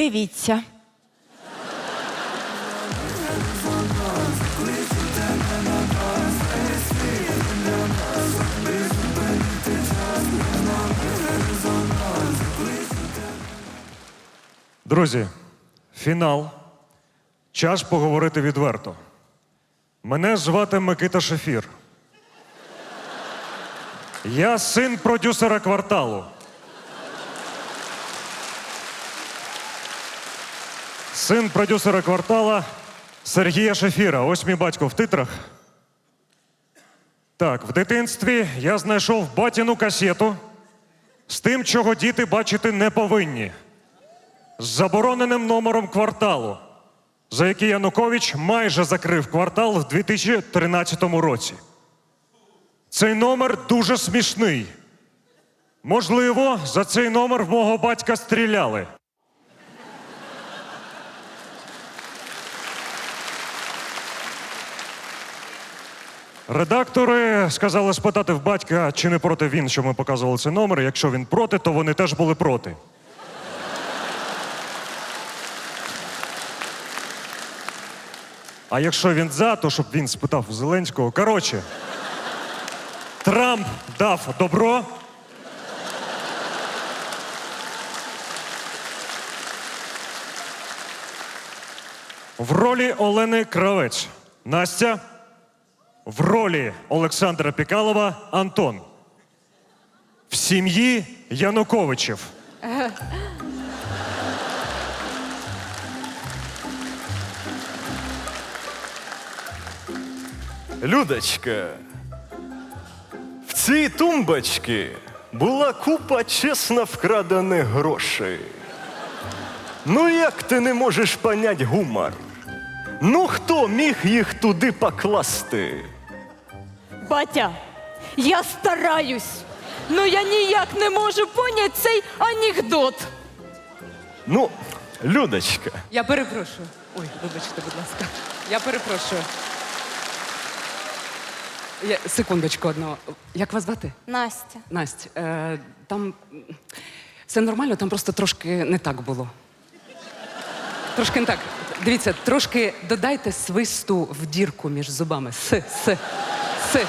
Дивіться. Друзі, фінал. Час поговорити відверто. Мене звати Микита Шефір. Я син продюсера кварталу. Син продюсера квартала Сергія Шефіра. Ось мій батько в титрах. Так, в дитинстві я знайшов батіну касету з тим, чого діти бачити не повинні з забороненим номером кварталу, за який Янукович майже закрив квартал в 2013 році. Цей номер дуже смішний. Можливо, за цей номер в мого батька стріляли. Редактори сказали спитати в батька, чи не проти він, що ми показували цей номер. Якщо він проти, то вони теж були проти. А якщо він за, то щоб він спитав у Зеленського. Коротше, Трамп дав добро. В ролі Олени Кравець Настя. В ролі Олександра Пікалова Антон. В сім'ї Януковичів. Людочка, в цій тумбочці була купа чесно вкрадених грошей. Ну як ти не можеш понять гумор? Ну хто міг їх туди покласти? Батя, я стараюсь. Ну я ніяк не можу поняти цей анекдот. Ну, Людочка, Я перепрошую. Ой, вибачте, будь ласка. Я перепрошую. Я, секундочку одну. Як вас звати? Настя. Настя, е, там все нормально, там просто трошки не так було. Трошки не так. Дивіться, трошки додайте свисту в дірку між зубами. С, с, с.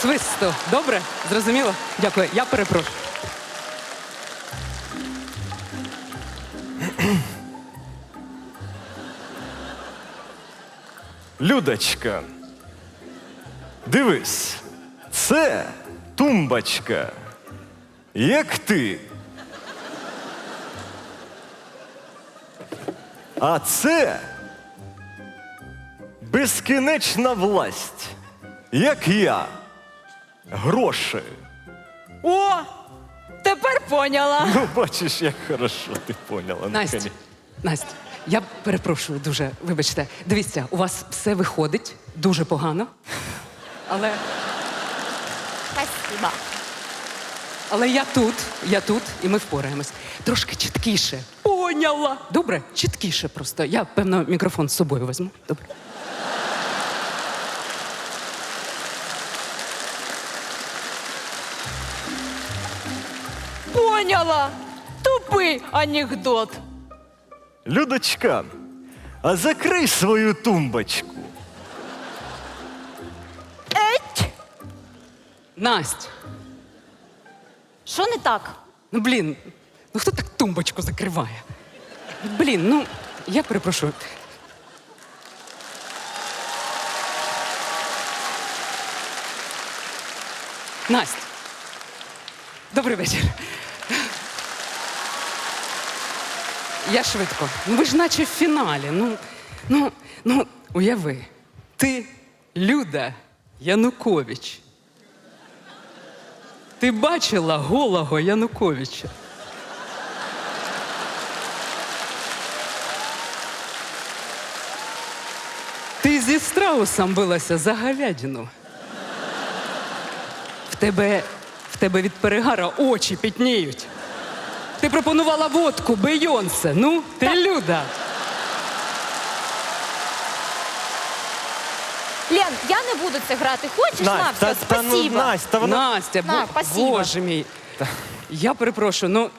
Свисту. Добре? Зрозуміло? Дякую. Я перепрошую. Людочка, дивись, це тумбочка, як ти. А це безкінечна власть, як я. Гроші. О! Тепер поняла. Ну, бачиш, як хорошо ти поняла. Настя, наконець. Настя, я перепрошую дуже, вибачте. Дивіться, у вас все виходить дуже погано. Але, Спасибо. але я тут, я тут, і ми впораємось. Трошки чіткіше. Поняла. Добре, чіткіше просто. Я, певно, мікрофон з собою візьму. Добре. Поняла. Тупий анекдот. Людочка, а закрий свою тумбочку. Еть! Настя, Що не так? ну блін, ну хто так тумбочку закриває? Блін, ну я перепрошую. Настя. Добрий вечір. Я швидко. Ну ви ж наче в фіналі. Ну, ну, ну, уяви, ти Люда Янукович. Ти бачила голого Януковича? Ти зі страусом билася за говядину. В тебе, в тебе від перегара очі пітніють. Ти пропонувала водку, Бейонсе. Ну, ти люда. Лен, я не буду це грати. Хочеш, на, все, спасибо. Настя, та вона... Настя, На, бо, спасибо. боже мій. Я перепрошую, ну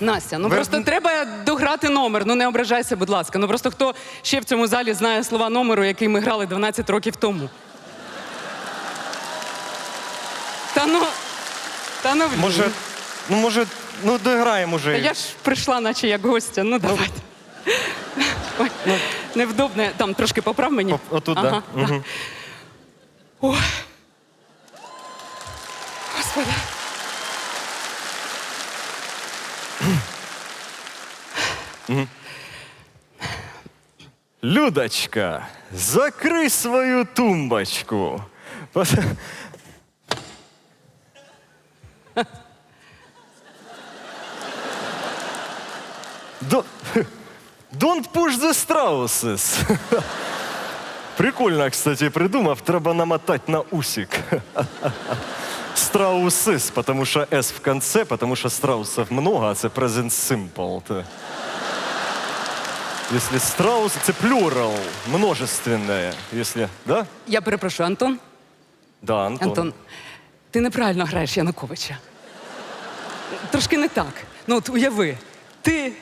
Настя, ну Ви- просто треба дограти номер. Ну не ображайся, будь ласка. Ну просто хто ще в цьому залі знає слова номеру, який ми грали 12 років тому. Та ну. Та ну блін. Може, ну може, ну дограємо уже. я ж прийшла, наче як гостя. Ну давайте. Ой, невдобне. Там трошки поправ мені. Оп, отут, да. Мгм. Ой. Господи. Людочка, закрий свою тумбочку. Пос- До- Don't push the страусес. Прикольно, кстати, придумав. Треба намотать на усик. Страусис, потому что S в конце, потому что страусов много, а це present simple. Та. Если страус, це плюрал, множественное. Если, да? Я перепрошую, Антон. Да, Антон. Антон, ти неправильно граєш Януковича. Трошки не так. Ну, от уяви, ти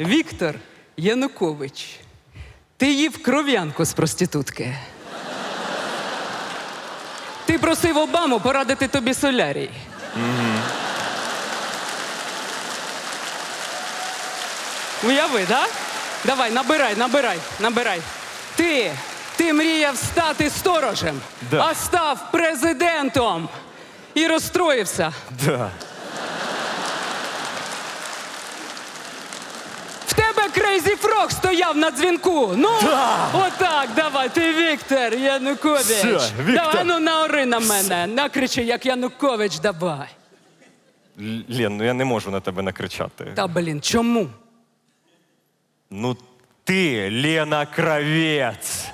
Віктор Янукович. Ти їв кров'янку з проститутки. Ти просив Обаму порадити тобі солярій. Уяви, да? Давай, набирай, набирай, набирай. Ти, ти мріяв стати сторожем, Да. а став президентом і розстроївся. Да. В тебе Крейзі Фрог стояв на дзвінку. Ну, Да. отак, давай, ти Віктор Янукович. Все, Віктор. Давай, ну наори на мене, накричи, як Янукович, давай. Л- Лен, ну я не можу на тебе накричати. Та блін, чому? Ну ти, Лена Кравець.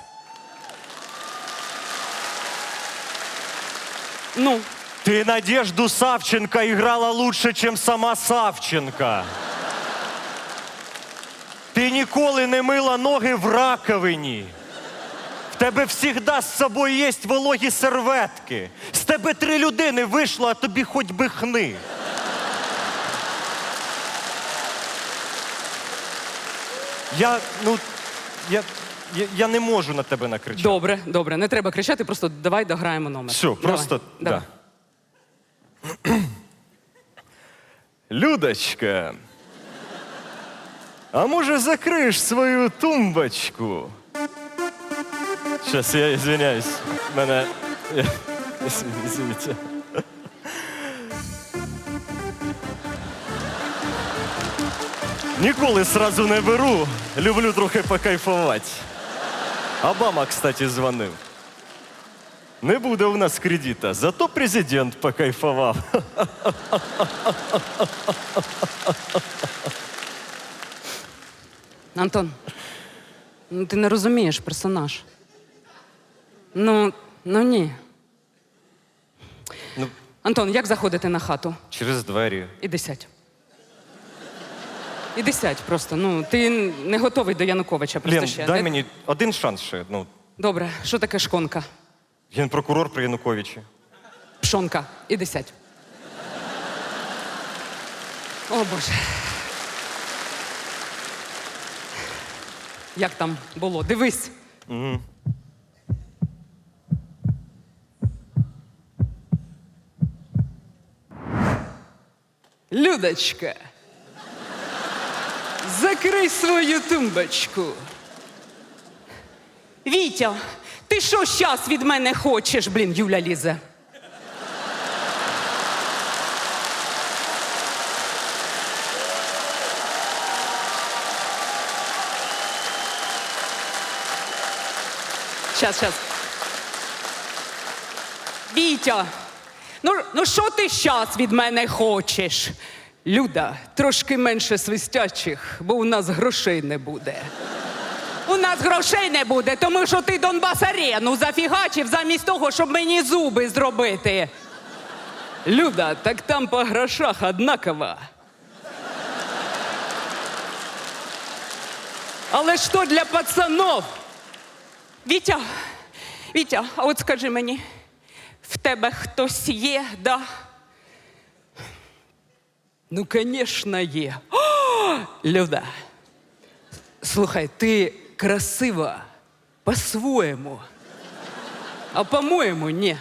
Ну, Ти Надежду Савченко играла лучше, чем сама Савченко. Ніколи не мила ноги в раковині. В тебе завжди з собою є вологі серветки. З тебе три людини вийшло, а тобі хоч би хни. Я, ну, я, я, я не можу на тебе накричати. добре, добре, не треба кричати, просто давай дограємо номер. Все, Давай, просто давай. да. Людочка, а може закриєш свою тумбочку? Сейчас я извиняюсь. Мене. Извините. Ніколи сразу не беру. Люблю трохи покайфувати. Обама, кстати, дзвонив. Не буде у нас кредита, зато президент покайфував. Антон, ну ти не розумієш персонаж. Ну, ну ні. Ну. Антон, як заходити на хату? Через двері. Іди сядь. Іди сядь просто. Ну, ти не готовий до Януковича. Просто Лен, ще. дай Не- мені один шанс ще. Ну, Добре, що таке шконка? генпрокурор при Януковичі. Пшонка. Іди сядь. О Боже. Як там було? Дивись. Людочка. Закрий свою тумбочку. Вітя, ти що щас від мене хочеш, блін, Юля лізе? Щас, щас. Вітя, ну, ну що ти щас від мене хочеш? Люда, трошки менше свистячих, бо у нас грошей не буде. У нас грошей не буде, тому що ти Донбас арену зафігачив замість того, щоб мені зуби зробити. Люда, так там по грошах однаково. Але що для пацанов? Вітя, Вітя, а от скажи мені, в тебе хтось є, да? Ну, звісно, є. О, Люда. Слухай, ти красива по-своєму. А по-моєму, ні.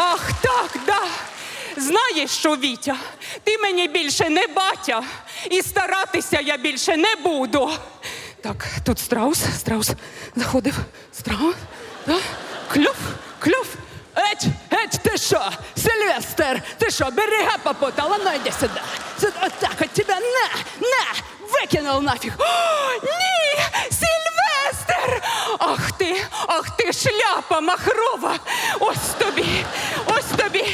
Ах, так, да. Знаєш що, Вітя, ти мені більше не батя, і старатися я більше не буду. Так, тут страус, страус заходив. Страус. Да? Кльоф, кльоф. Еть, еть, ти що? Сильвестр, ти що, берега попутала, ну йди сюди. Сюди, отак от тебе, на, на, викинув нафіг. О, ні, Сильвестр! Ах ти, ах ти, шляпа махрова! Ось тобі, ось тобі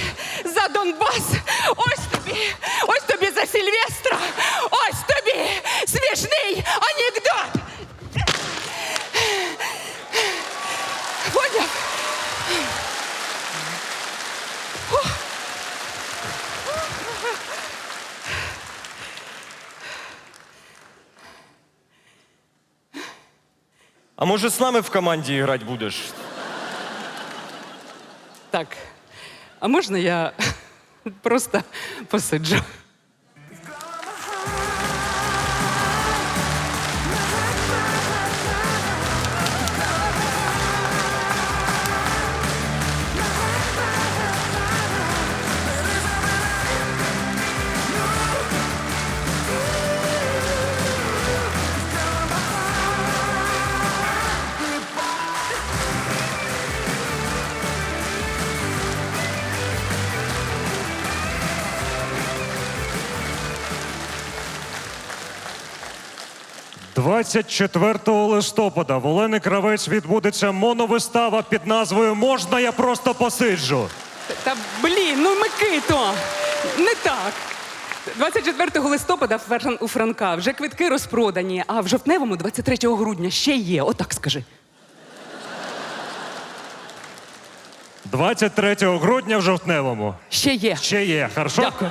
Донбас, ось тобі, ось тобі за Сильвестра, ось тобі смішний анекдот. Поняв? А може з нами в команді грати будеш? Так. А можна я просто посиджу? – 24 листопада в Олени Кравець відбудеться моновистава під назвою Можна я просто посиджу. Та блін, ну Микито, не так. 24 листопада у Франка вже квитки розпродані, а в жовтневому 23 грудня ще є. Отак скажи. 23 грудня в жовтневому. Ще є. Ще є, хорошо? Дякую.